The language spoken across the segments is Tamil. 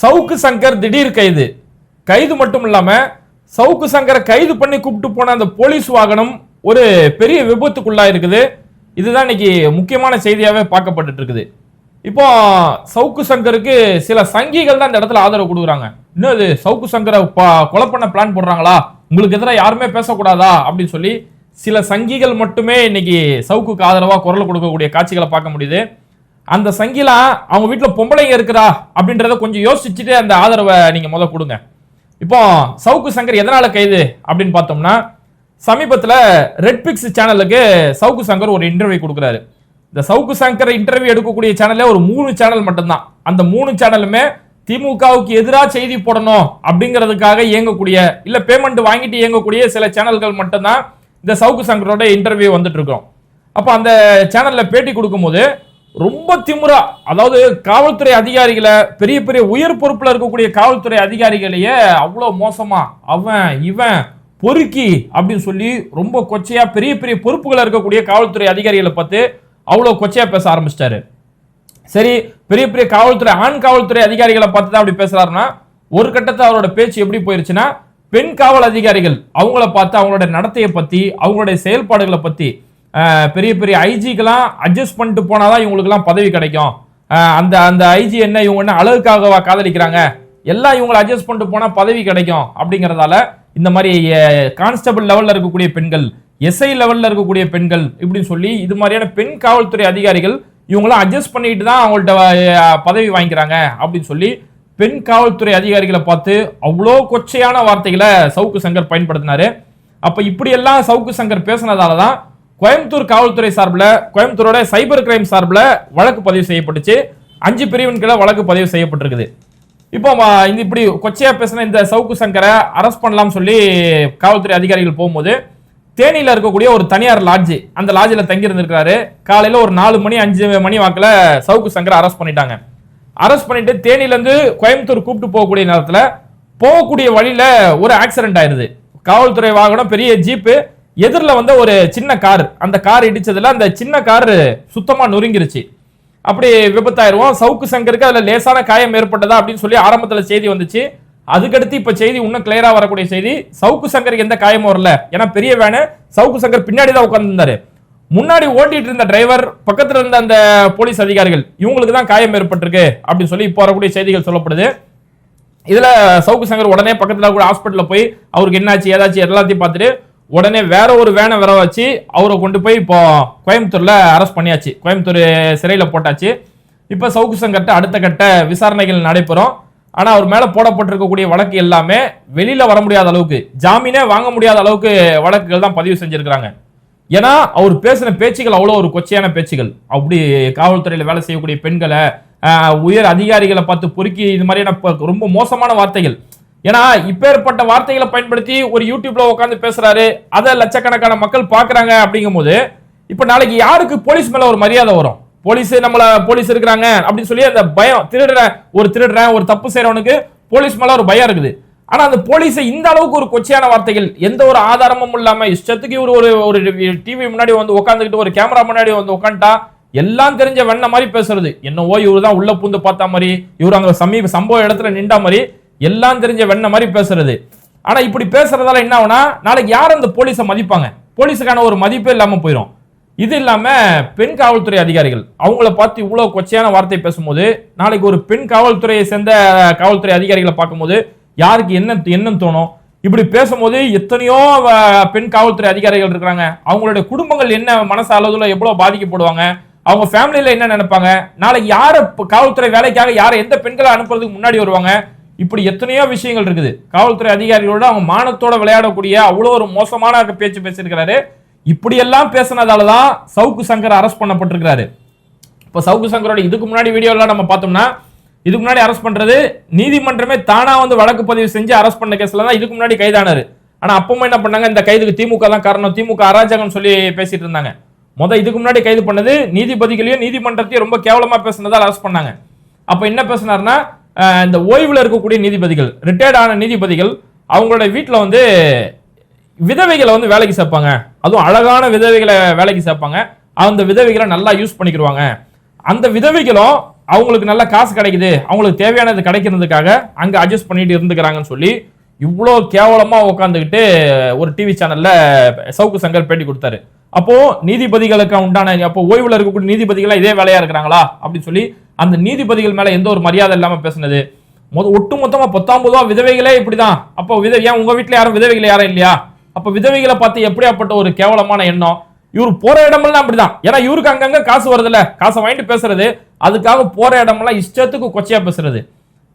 சவுக்கு சங்கர் திடீர் கைது. கைது மட்டும் இல்லாமல் சவுக்கு சங்கரை கைது பண்ணி கூப்பிட்டு போன அந்த போலீஸ் வாகனம் ஒரு பெரிய விபத்துக்குள்ளா இருக்குது. இதுதான் இன்னைக்கு முக்கியமான செய்தியாகவே பார்க்கப்பட்டுட்டு இருக்குது இப்போ சவுக்கு சங்கருக்கு சில சங்கிகள் தான் இந்த இடத்துல ஆதரவு கொடுக்குறாங்க. இன்னும் இது சவுக்கு சங்கரை ப- கொலை பண்ண பிளான் போடுறாங்களா? உங்களுக்கு எதிராக யாருமே பேசக்கூடாதா? அப்படின்னு சொல்லி சில சங்கிகள் மட்டுமே இன்னைக்கு சவுக்குக்கு ஆதரவாக குரல் கொடுக்கக்கூடிய காட்சிகளை பார்க்க முடியுது. அந்த சங்கிலாம் அவங்க வீட்டில் பொம்பளைங்க இருக்கிறா அப்படின்றத கொஞ்சம் யோசிச்சுட்டு அந்த ஆதரவை நீங்கள் முதல் கொடுங்க. இப்போ சவுக்கு சங்கர் எதனால் கைது? அப்படின்னு பார்த்தோம்னா சமீபத்தில் ரெட் பிக்ஸ் சேனலுக்கு சவுக்கு சங்கர் ஒரு இன்டர்வியூ கொடுக்குறாரு. இந்த சவுக்கு சங்கர் இன்டர்வியூ எடுக்கக்கூடிய சேனலே ஒரு மூணு சேனல் மட்டும்தான். அந்த மூணு சேனலுமே திமுகவுக்கு எதிராக செய்தி போடணும் அப்படிங்கிறதுக்காக இயங்கக்கூடிய இல்லை பேமெண்ட் வாங்கிட்டு இயங்கக்கூடிய சில சேனல்கள் மட்டும்தான் இந்த சவுக்கு சங்கரோட இன்டர்வியூ வந்துட்டு இருக்கோம். அப்போ அந்த சேனலில் பேட்டி கொடுக்கும்போது ரொம்ப திமுறா. அதாவது காவல்துறை அதிகாரிகளை பெரிய பெரிய உயர் பொறுப்பில் இருக்கக்கூடிய காவல்துறை அதிகாரிகளையே அவ்வளோ மோசமா அவன் இவன் பொறுக்கி அப்படின்னு சொல்லி ரொம்ப கொச்சையா பெரிய பெரிய பொறுப்புகள் இருக்கக்கூடிய காவல்துறை அதிகாரிகளை பார்த்து அவ்வளோ கொச்சையா பேச ஆரம்பிச்சிட்டாரு. சரி பெரிய பெரிய காவல்துறை ஆண் காவல்துறை அதிகாரிகளை பார்த்து தான் அப்படி பேசுறாருன்னா ஒரு கட்டத்தை அவரோட பேச்சு எப்படி போயிருச்சுன்னா பெண் காவல் அதிகாரிகள் அவங்கள பார்த்து அவங்களோட நடத்தையை பத்தி அவங்களுடைய செயல்பாடுகளை பத்தி பெரிய பெரிய ஐஜிக்கெல்லாம் அட்ஜஸ்ட் பண்ணிட்டு போனாதான் இவங்களுக்குலாம் பதவி கிடைக்கும். அந்த அந்த ஐஜி என்ன இவங்க என்ன அழகுக்காகவா காதலிக்கிறாங்க? எல்லாம் இவங்களை அட்ஜஸ்ட் பண்ணிட்டு போனால் பதவி கிடைக்கும் அப்படிங்கிறதால இந்த மாதிரி கான்ஸ்டபிள் லெவலில் இருக்கக்கூடிய பெண்கள் எஸ்ஐ லெவலில் இருக்கக்கூடிய பெண்கள் இப்படின்னு சொல்லி இது மாதிரியான பெண் காவல்துறை அதிகாரிகள் இவங்களாம் அட்ஜஸ்ட் பண்ணிட்டு தான் அவங்கள்ட்ட பதவி வாங்கிக்கிறாங்க அப்படின்னு சொல்லி பெண் காவல்துறை அதிகாரிகளை பார்த்து அவ்வளோ கொச்சையான வார்த்தைகளை சவுக்கு சங்கர் பயன்படுத்தினாரு. அப்போ இப்படியெல்லாம் சவுக்கு சங்கர் பேசினதால தான் கோயம்புத்தூர் காவல்துறை சார்பில் கோயம்புத்தூரோட சைபர் கிரைம் சார்பில் வழக்கு பதிவு செய்யப்பட்டுச்சு. அஞ்சு பிரிவின் கீழே வழக்கு பதிவு செய்யப்பட்டிருக்குது. இப்போ இந்த இப்படி கொச்சையாக பேசின இந்த சவுக்கு சங்கரை அரெஸ்ட் பண்ணலாம்னு சொல்லி காவல்துறை அதிகாரிகள் போகும்போது தேனியில் இருக்கக்கூடிய ஒரு தனியார் லாட்ஜ் அந்த லாட்ஜில் தங்கி காலையில் ஒரு நாலு மணி அஞ்சு மணி வாக்கில் சவுக்கு சங்கரை அரெஸ்ட் பண்ணிட்டாங்க. அரெஸ்ட் பண்ணிட்டு தேனியிலேருந்து கோயம்புத்தூர் கூப்பிட்டு போகக்கூடிய நேரத்தில் போகக்கூடிய வழியில் ஒரு ஆக்சிடென்ட் ஆயிருது. காவல்துறை வாகனம் பெரிய ஜீப்பு எதிரில் வந்த ஒரு சின்ன கார் அந்த கார் இடிச்சதுல அந்த சின்ன கார் சுத்தமாக நொறுங்கிருச்சு. அப்படி விபத்தாயிருவோம். சவுக்கு சங்கருக்கு அதில் லேசான காயம் ஏற்பட்டதா அப்படின்னு சொல்லி ஆரம்பத்தில் செய்தி வந்துச்சு. அதுக்கடுத்து இப்போ செய்தி இன்னும் கிளியராக வரக்கூடிய செய்தி சவுக்கு சங்கருக்கு எந்த காயமும் வரல. ஏன்னா பெரிய வேனு சவுக்கு சங்கர் பின்னாடி தான் உட்காந்துருந்தாரு முன்னாடி ஓட்டிட்டு இருந்த டிரைவர் பக்கத்தில் இருந்த அந்த போலீஸ் அதிகாரிகள் இவங்களுக்கு தான் காயம் ஏற்பட்டிருக்கு அப்படின்னு சொல்லி இப்போ வரக்கூடிய செய்திகள் சொல்லப்படுது. இதில் சவுக்கு சங்கர் உடனே பக்கத்தில் கூட ஹாஸ்பிட்டலில் போய் அவருக்கு என்னாச்சு ஏதாச்சும் எல்லாத்தையும் பார்த்துட்டு உடனே வேற ஒரு வேனை வர வச்சு அவரை கொண்டு போய் இப்போ கோயம்புத்தூர்ல அரெஸ்ட் பண்ணியாச்சு. கோயம்புத்தூர் சிறையில போட்டாச்சு. இப்போ சவுக்கு சங்கர்ட்ட அடுத்த கட்ட விசாரணைகள் நடைபெறும். ஆனா அவர் மேல போடப்பட்டிருக்கக்கூடிய வழக்கு எல்லாமே வெளியில வர முடியாத அளவுக்கு ஜாமீனே வாங்க முடியாத அளவுக்கு வழக்குகள் தான் பதிவு செஞ்சிருக்கிறாங்க. ஏன்னா அவர் பேசின பேச்சுகள் அவ்வளோ ஒரு கொச்சையான பேச்சுகள். அப்படி காவல்துறையில் வேலை செய்யக்கூடிய பெண்களை உயர் அதிகாரிகளை பார்த்து பொறுக்கி இது மாதிரியான ரொம்ப மோசமான வார்த்தைகள். ஏன்னா இப்பேற்பட்ட வார்த்தைகளை பயன்படுத்தி ஒரு யூடியூப்ல உட்காந்து பேசுறாரு. அதை லட்சக்கணக்கான மக்கள் பார்க்கறாங்க அப்படிங்கும்போது இப்போ நாளைக்கு யாருக்கு போலீஸ் மேல ஒரு மரியாதை வரும்? போலீஸ் நம்மள போலீஸ் இருக்கிறாங்க அப்படின்னு சொல்லி அந்த பயம் திருடுற ஒரு திருடுறேன் ஒரு தப்பு செய்யறவனுக்கு போலீஸ் மேல ஒரு பயம் இருக்குது. ஆனா அந்த போலீஸை இந்த அளவுக்கு ஒரு கொச்சையான வார்த்தைகள் எந்த ஒரு ஆதாரமும் இல்லாம இஷ்டத்துக்கு இவர் ஒரு ஒரு டிவி முன்னாடி வந்து உட்காந்துக்கிட்டு ஒரு கேமரா முன்னாடி வந்து உட்காந்துட்டா எல்லாம் தெரிஞ்ச வெண்ண மாதிரி பேசுறது. என்னவோ இவர் தான் உள்ள பூந்து பார்த்தா மாதிரி இவர் அங்க சமீப சம்பவ இடத்துல நின்றா மாதிரி எல்லாம் தெரிஞ்ச வெண்ண மாதிரி பேசுறது. ஆனா இப்படி பேசுறதால என்ன ஆகுனா நாளைக்கு யார் அந்த போலீஸை மதிப்பாங்க? போலீஸுக்கான ஒரு மதிப்பே இல்லாம போயிடும் இது இல்லாம பெண் காவல்துறை அதிகாரிகள் அவங்கள பார்த்து இவ்வளவு கொச்சையான வார்த்தை பேசும்போது நாளைக்கு ஒரு பெண் காவல்துறையை சேர்ந்த காவல்துறை அதிகாரிகளை பார்க்கும்போது யாருக்கு என்ன எண்ணம் தோணும்? இப்படி பேசும்போது எத்தனையோ பெண் காவல்துறை அதிகாரிகள் இருக்கிறாங்க. அவங்களுடைய குடும்பங்கள் என்ன மனசு அளவுல எவ்வளவு பாதிக்கப்படுவாங்க? அவங்க ஃபேமிலியில என்ன நினைப்பாங்க? நாளைக்கு யார காவல்துறை வேலைக்காக யாரை எந்த பெண்களை அனுப்புறதுக்கு முன்னாடி வருவாங்க? இப்படி எத்தனையோ விஷயங்கள் இருக்குது. காவல்துறை அதிகாரிகளோட அவங்க மானத்தோட விளையாடக்கூடிய அவ்வளோ ஒரு மோசமான பேச்சு பேசியிருக்கிறாரு. இப்படியெல்லாம் பேசினதால தான் சவுக்கு சங்கர் அரெஸ்ட் பண்ணப்பட்டிருக்கிறாரு. இப்போ சவுக்கு சங்கரோட இதுக்கு முன்னாடி வீடியோலாம் நம்ம பார்த்தோம்னா இதுக்கு முன்னாடி அரெஸ்ட் பண்ணுறது நீதிமன்றமே தானாக வந்து வழக்கு பதிவு செஞ்சு அரெஸ்ட் பண்ண கேஸில் தான் இதுக்கு முன்னாடி கைதானார். ஆனால் அப்பவும் என்ன பண்ணாங்க? இந்த கைதுக்கு திமுக தான் காரணம். திமுக அராஜகம் சொல்லி பேசிட்டு இருந்தாங்க. மொதல் இதுக்கு முன்னாடி கைது பண்ணது நீதிபதிகளையும் நீதிமன்றத்தையும் ரொம்ப கேவலமாக பேசினதால் அரெஸ்ட் பண்ணாங்க. அப்போ என்ன பேசினாருன்னா இந்த ஓய்வில் இருக்கக்கூடிய நீதிபதிகள் ரிட்டையர்ட் ஆன நீதிபதிகள் அவங்களோட வீட்டில் வந்து விதவைகளை வந்து வேலைக்கு சேர்ப்பாங்க. அதுவும் அழகான விதவைகளை வேலைக்கு சேர்ப்பாங்க. அந்த விதவைகளை நல்லா யூஸ் பண்ணிக்கிடுவாங்க அந்த விதவைகளும் அவங்களுக்கு நல்ல காசு கிடைக்குது. அவங்களுக்கு தேவையானது கிடைக்கிறதுக்காக அங்கே அட்ஜஸ்ட் பண்ணிட்டு இருந்துக்கிறாங்கன்னு சொல்லி இவ்வளோ கேவலமாக உட்காந்துக்கிட்டு ஒரு டிவி சேனலில் சவுக்கு சங்கர் பேட்டி கொடுத்தாரு. அப்போ நீதிபதிகளுக்கு உண்டான அப்போ ஓய்வில் இருக்கக்கூடிய நீதிபதிகளாக இதே வேலையா இருக்கிறாங்களா? அப்படின்னு சொல்லி அந்த நீதிபதிகள் மேலே எந்த ஒரு மரியாதை இல்லாமல் பேசுனது. மொத ஒட்டு மொத்தமா பத்தாம் விதவைகளே இப்படிதான். அப்போ வித ஏன் உங்கள் வீட்டில் யாரும் விதவைகள் யாரும் இல்லையா? அப்போ விதவைகளை பார்த்து எப்படியாப்பட்ட ஒரு கேவலமான எண்ணம். இவர் போற இடமெல்லாம் அப்படிதான். ஏன்னா இவருக்கு அங்கங்க காசு வருதுல்ல. காசை வாங்கிட்டு பேசுறது. அதுக்காக போற இடமெல்லாம் இஷ்டத்துக்கு கொச்சையா பேசுறது.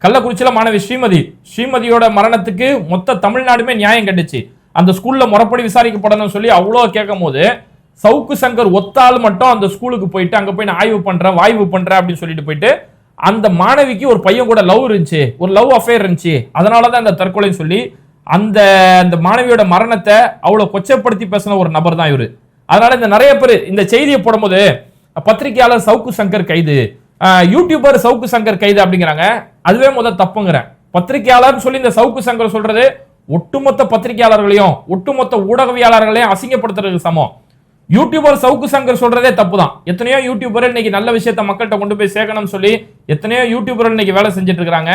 கள்ளக்குறிச்சியில் மாணவி ஸ்ரீமதி. ஸ்ரீமதியோட மரணத்துக்கு மொத்த தமிழ்நாடுமே நியாயம் கண்டுச்சு. அந்த ஸ்கூலில் முறப்படி விசாரிக்கப்படணும்னு சொல்லி அவ்வளோ கேட்கும் போது சவுக்கு சங்கர் ஒத்தாள் மட்டும் அந்த ஸ்கூலுக்கு போயிட்டு அங்கே போய் நான் ஆய்வு பண்ணுறேன் வாய்வு பண்ணுறேன் அப்படின்னு சொல்லிட்டு போயிட்டு அந்த மாணவிக்கு ஒரு பையன் கூட லவ் இருந்துச்சு. ஒரு லவ் அஃபேர் இருந்துச்சு. அதனாலதான் அந்த தற்கொலைன்னு சொல்லி அந்த அந்த மாணவியோட மரணத்தை அவ்வளோ கொச்சப்படுத்தி பேசின ஒரு நபர் தான் இவர். அதனால இந்த நிறைய பேர் இந்த செய்தியை போடும்போது பத்திரிகையாளர் சவுக்கு சங்கர் கைது. யூடியூபர் சவுக்கு சங்கர் கைது அப்படிங்கிறாங்க. அதுவே முதல் தப்புங்கிறேன் பத்திரிகையாளர்னு சொல்லி இந்த சவுக்கு சங்கர் சொல்றது ஒட்டுமொத்த பத்திரிகையாளர்களையும் ஒட்டுமொத்த ஊடகவியாளர்களையும் அசிங்கப்படுத்துறது சமம். யூடியூபர் சவுக்கு சங்கர் சொல்றதே தப்பு தான் எத்தனையோ யூடியூபர் இன்னைக்கு நல்ல விஷயத்த மக்கள்கிட்ட கொண்டு போய் சேர்க்கணும்னு சொல்லி எத்தனையோ யூடியூபர் இன்னைக்கு வேலை செஞ்சுட்டு இருக்காங்க.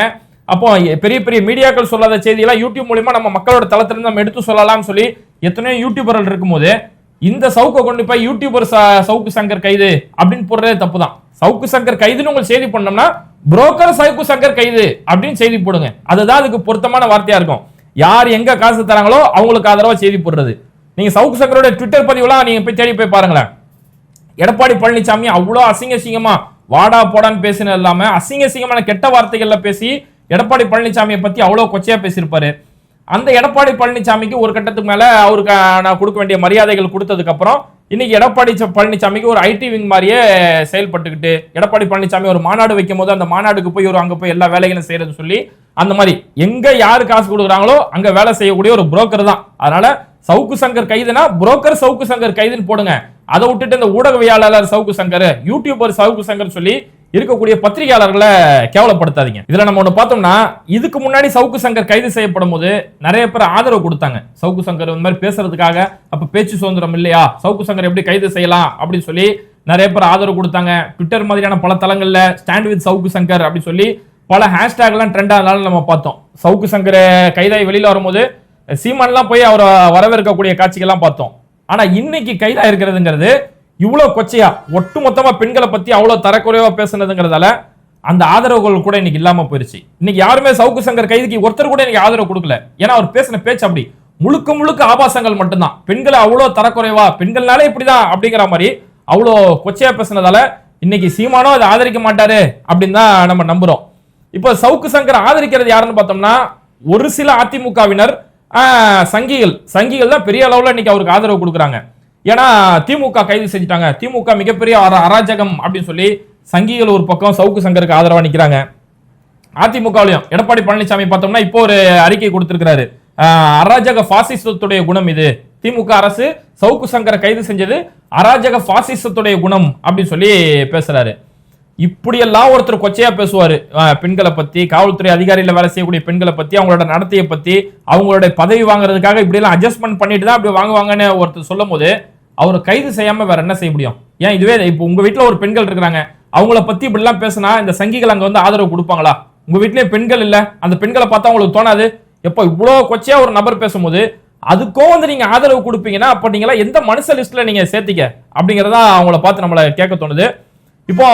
அப்போ பெரிய பெரிய மீடியாக்கள் சொல்லாத செய்தியெல்லாம் யூடியூப் மூலியமா நம்ம மக்களோட தளத்திலிருந்து நம்ம எடுத்து சொல்லலாம்னு சொல்லி எத்தனையோ யூடியூபர்கள் இருக்கும்போது இந்த சவுக்கை கொண்டு போய் யூடியூபர் ச- சவுக்கு சங்கர் கைது அப்படின்னு போடுறதே தப்பு தான் சவுக்கு சங்கர் கைதுன்னு உங்களுக்கு செய்தி பண்ணோம்னா புரோக்கர் சவுக்கு சங்கர் கைது அப்படின்னு செய்தி போடுங்க. அதுதான் அதுக்கு பொருத்தமான வார்த்தையா இருக்கும். யார் எங்க காசு தராங்களோ அவங்களுக்கு ஆதரவா செய்தி போடுறது. நீங்க சவுக்கு சங்கரோட ட்விட்டர் பதிவுலாம் நீங்க போய் தேடி போய் பாருங்களேன். எடப்பாடி பழனிசாமி அவ்வளோ அசிங்க அசிங்கமா வாடா போடான்னு பேசினது இல்லாம அசிங்க அசிங்கமான கெட்ட வார்த்தைகள்ல பேசி எடப்பாடி பழனிசாமியை பத்தி அவ்வளோ கொச்சையா பேசியிருப்பாரு. அந்த எடப்பாடி பழனிசாமிக்கு ஒரு கட்டத்துக்கு மேலே அவருக்கு நான் கொடுக்க வேண்டிய மரியாதைகள் கொடுத்ததுக்கப்புறம் இன்னைக்கு எடப்பாடி பழனிசாமிக்கு ஒரு ஐடி விங் மாதிரியே செயல்பட்டுக்கிட்டு எடப்பாடி பழனிசாமி ஒரு மாநாடு வைக்கும் போது அந்த மாநாடுக்கு போய் ஒரு அங்கே போய் எல்லா வேலைகளும் செய்யறதுன்னு சொல்லி அந்த மாதிரி எங்க யாரு காசு கொடுக்குறாங்களோ அங்க வேலை செய்யக்கூடிய ஒரு புரோக்கர் தான். அதனால சவுக்கு சங்கர் கைதுனா புரோக்கர் சவுக்கு சங்கர் கைதுன்னு போடுங்க. அதை விட்டுட்டு இந்த ஊடகவியலாளர் சவுக்கு சங்கர் யூடியூபர் சவுக்கு சங்கர் சொல்லி இருக்கக்கூடிய பத்திரிகையாளர்களை கேவலப்படுத்தாதீங்க. இதுல நம்ம ஒன்று பார்த்தோம்னா இதுக்கு முன்னாடி சவுக்கு சங்கர் கைது செய்யப்படும் போது நிறைய பேர் ஆதரவு கொடுத்தாங்க. சவுக்கு சங்கர் இந்த மாதிரி பேசுறதுக்காக அப்ப பேச்சு சுதந்திரம் இல்லையா? சவுக்கு சங்கர் எப்படி கைது செய்யலாம் அப்படின்னு சொல்லி நிறைய பேர் ஆதரவு கொடுத்தாங்க. ட்விட்டர் மாதிரியான பல தளங்கள்ல ஸ்டாண்ட் வித் சவுக்கு சங்கர் அப்படின்னு சொல்லி பல ஹேஷ்டேக்லாம் ட்ரெண்ட் ஆனாலும் நம்ம பார்த்தோம். சவுக்கு சங்கர் கைதாகி வெளியில் வரும்போது சீமான்லாம் போய் அவரை வரவேற்கக்கூடிய காட்சிகள்லாம் பார்த்தோம். ஆனால் இன்னைக்கு கைதாக இருக்கிறதுங்கிறது இவ்வளோ கொச்சையா? ஒட்டுமொத்தமாக பெண்களை பற்றி அவ்வளோ தரக்குறைவாக பேசுனதுங்கிறதால அந்த ஆதரவுகள் கூட இன்னைக்கு இல்லாமல் போயிருச்சு. இன்னைக்கு யாருமே சவுக்கு சங்கர் கைதுக்கு ஒருத்தர் கூட இன்னைக்கு ஆதரவு கொடுக்கல. ஏன்னா அவர் பேசின பேச்சு அப்படி. முழுக்க முழுக்க ஆபாசங்கள் மட்டும்தான். பெண்களை அவ்வளோ தரக்குறைவா? பெண்கள்னாலே இப்படிதான் அப்படிங்கிற மாதிரி அவ்வளோ கொச்சையாக பேசுனதால இன்னைக்கு சீமானோ அதை ஆதரிக்க மாட்டாரு அப்படின்னு தான் நம்ம நம்புறோம். இப்போ சவுக்கு சங்கர் ஆதரிக்கிறது யாருன்னு பார்த்தோம்னா ஒரு சில அதிமுகவினர் சங்கிகள். சங்கிகள் தான் பெரிய அளவில் இன்னைக்கு அவருக்கு ஆதரவு கொடுக்குறாங்க. ஏன்னா திமுக கைது செஞ்சுட்டாங்க. திமுக மிகப்பெரிய அராஜகம் அப்படின்னு சொல்லி சங்கிகள் ஒரு பக்கம் சவுக்கு சங்கருக்கு ஆதரவாக நிற்கிறாங்க அதிமுகவிலையும் எடப்பாடி பழனிசாமி பார்த்தோம்னா இப்போ ஒரு அறிக்கை கொடுத்திருக்கிறாரு. அராஜக பாசிசத்துடைய குணம் இது. திமுக அரசு சவுக்கு சங்கரை கைது செஞ்சது அராஜக பாசிசத்துடைய குணம் அப்படின்னு சொல்லி பேசுறாரு. இப்படியெல்லாம் ஒருத்தர் கொச்சையா பேசுவாரு. பெண்களை பத்தி காவல்துறை அதிகாரியில வேலை செய்யக்கூடிய பெண்களை பத்தி அவங்களோட நடத்தையை பத்தி அவங்களோட பதவி வாங்குறதுக்காக இப்படி எல்லாம் அட்ஜஸ்ட்மெண்ட் பண்ணிட்டு தான் அப்படி வாங்குவாங்கன்னு ஒருத்தர் சொல்லும் போது அவரை கைது செய்யாம வேற என்ன செய்ய முடியும்? ஏன் இதுவே இப்போ உங்க வீட்டில் ஒரு பெண்கள் இருக்கிறாங்க அவங்கள பத்தி இப்படிலாம் பேசினா இந்த சங்கிகள் அங்க வந்து ஆதரவு கொடுப்பாங்களா? உங்க வீட்டிலேயே பெண்கள் இல்ல அந்த பெண்களை பார்த்தா உங்களுக்கு தோணாது. எப்போ இவ்வளோ கொச்சையா ஒரு நபர் பேசும்போது அதுக்கும் வந்து நீங்க ஆதரவு கொடுப்பீங்கன்னா அப்ப நீங்களா எந்த மனுஷ லிஸ்ட்ல நீங்க சேர்த்திக்க அப்படிங்கறதா அவங்கள பார்த்து நம்மளை கேட்க தோணுது. இப்போ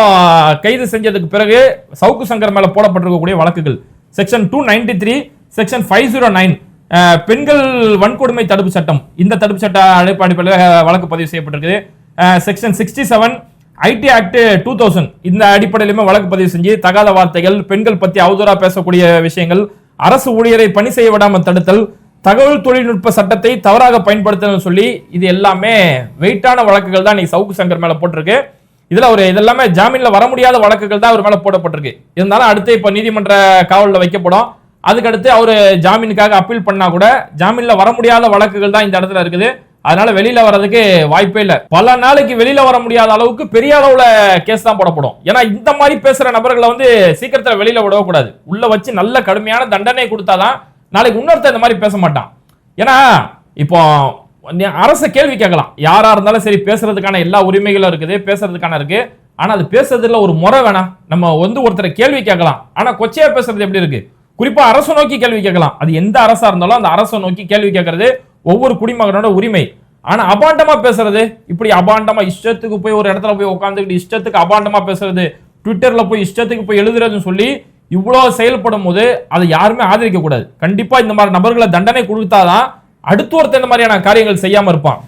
கைது செஞ்சதுக்கு பிறகு சவுக்கு சங்கர் மேல போடப்பட்டிருக்கக்கூடிய வழக்குகள். Section two ninety three section five zero nine பெண்கள் வன்கொடுமை தடுப்பு சட்டம். இந்த தடுப்பு சட்ட அடிப்படையில் வழக்கு பதிவு செய்யப்பட்டிருக்குது. Section sixty seven IT act two thousand இந்த அடிப்படையிலுமே வழக்கு பதிவு செஞ்சு தகாத வார்த்தைகள் பெண்கள் பத்தி அவதூறா பேசக்கூடிய விஷயங்கள் அரசு ஊழியரை பணி செய்ய விடாமல் தடுத்தல் தகவல் தொழில்நுட்ப சட்டத்தை தவறாக பயன்படுத்தணும்னு சொல்லி இது எல்லாமே வெயிட்டான வழக்குகள் தான் இன்னைக்கு சவுக்கு சங்கர் மேல போட்டிருக்கு. இதுல ஒரு இதெல்லாமே ஜாமீன்ல வர முடியாத வழக்குகள் தான் அவர் மேல போடப்பட்டிருக்கு. இருந்தாலும் அடுத்து இப்ப நீதிமன்ற காவலில் வைக்கப்படும். அதுக்கடுத்து அவர் ஜாமீனுக்காக அப்பீல் பண்ணா கூட ஜாமீன்ல வர முடியாத வழக்குகள் தான் இந்த இடத்துல இருக்குது. அதனால வெளியில வர்றதுக்கு வாய்ப்பே இல்ல. பல நாளைக்கு வெளியில வர முடியாத அளவுக்கு பெரிய அளவுல கேஸ் தான் போடப்படும். ஏன்னா இந்த மாதிரி பேசுற நபர்களை வந்து சீக்கிரத்துல வெளியில விடவே கூடாது. உள்ள வச்சு நல்ல கடுமையான தண்டனை கொடுத்தாதான் நாளைக்கு இன்னொருத்த இந்த மாதிரி பேச மாட்டான். ஏன்னா இப்போ அரச கேள்வி கேட்கலாம். யாரா இருந்தாலும் சரி பேசுறதுக்கான எல்லா உரிமைகளும் இருக்குது பேசுறதுக்கான இருக்கு. ஆனா அது பேசுறதுல ஒரு முறை வேணாம். நம்ம வந்து ஒருத்தரை கேள்வி கேட்கலாம். ஆனா கொச்சையா பேசுறது எப்படி இருக்கு? குறிப்பா அரசை நோக்கி கேள்வி கேட்கலாம். அது எந்த அரசா இருந்தாலும் அந்த அரசை நோக்கி கேள்வி கேட்கறது ஒவ்வொரு குடிமகனோட உரிமை. ஆனா அபாண்டமா பேசுறது? இப்படி அபாண்டமா இஷ்டத்துக்கு போய் ஒரு இடத்துல போய் உட்காந்துக்கிட்டு இஷ்டத்துக்கு அபாண்டமா பேசுறது ட்விட்டர்ல போய் இஷ்டத்துக்கு போய் எழுதுறதுன்னு சொல்லி இவ்வளவு செயல்படும் போது அதை யாருமே ஆதரிக்க கூடாது. கண்டிப்பா இந்த மாதிரி நபர்களை தண்டனை கொடுத்தாதான் அடுத்து ஒருத்தர் இந்த மாதிரியான காரியங்கள் செய்யாம இருப்பான்.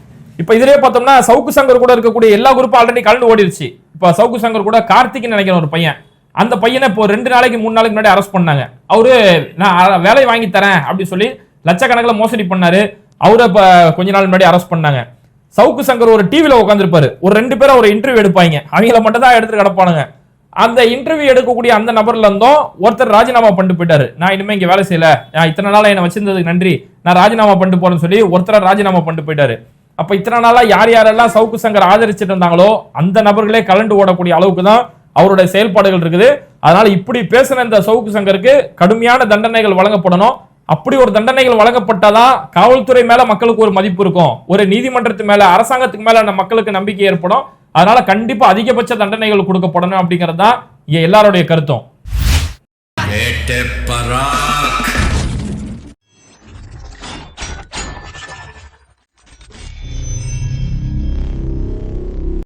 இப்ப இதிலே பார்த்தோம்னா சவுக்கு சங்கர் கூட இருக்கக்கூடிய எல்லா குரூப்பும் ஆல்ரெடி கலந்து ஓடிடுச்சு இப்ப சவுக்கு சங்கர் கூட கார்த்திக்னு நினைக்கிற ஒரு பையன். அந்த பையனை இப்போ ரெண்டு நாளைக்கு மூணு நாளைக்கு முன்னாடி அரெஸ்ட் பண்ணாங்க. அவரு நான் வேலையை வேலை வாங்கி தரேன் அப்படின்னு சொல்லி லட்சக்கணக்கில் மோசடி பண்ணாரு. அவரை இப்போ கொஞ்ச நாள் முன்னாடி அரெஸ்ட் பண்ணாங்க. சவுக்கு சங்கர் ஒரு டிவியில் உட்காந்துருப்பாரு ஒரு ரெண்டு பேரும் ஒரு இன்டர்வியூ எடுப்பாங்க. அவங்கள மட்டும் தான் எடுத்துட்டு கிடப்பானுங்க. அந்த இன்டர்வியூ எடுக்கக்கூடிய அந்த நபர்ல இருந்தும் ஒருத்தர் ராஜினாமா பண்ணிட்டு போயிட்டாரு. நான் இனிமே இங்க வேலை செய்யல. நான் இத்தனை நாளா என்னை வச்சிருந்ததுக்கு நன்றி. நான் ராஜினாமா பண்ணிட்டு போறேன்னு சொல்லி ஒருத்தர் ராஜினாமா பண்ணிட்டு போயிட்டாரு. அப்ப இத்தனை நாளா யார் யாரெல்லாம் சவுக்கு சங்கர் ஆதரிச்சிட்டு இருந்தாங்களோ அந்த நபர்களே கலண்டு ஓடக்கூடிய அளவுக்கு தான் அவருடைய செயல்பாடுகள் இருக்குது. அதனால இப்படி பேசின இந்த சவுக்கு சங்கருக்கு கடுமையான தண்டனைகள் வழங்கப்படணும். அப்படி ஒரு தண்டனைகள் வழங்கப்பட்டாதான் காவல்துறை மேல மக்களுக்கு ஒரு மதிப்பு இருக்கும். ஒரு நீதிமன்றத்து மேல அரசாங்கத்துக்கு மேல மக்களுக்கு நம்பிக்கை ஏற்படும். அதனால கண்டிப்பா அதிகபட்ச தண்டனைகள் கொடுக்கப்படணும் அப்படிங்கிறது தான் எல்லாருடைய கருத்தும்.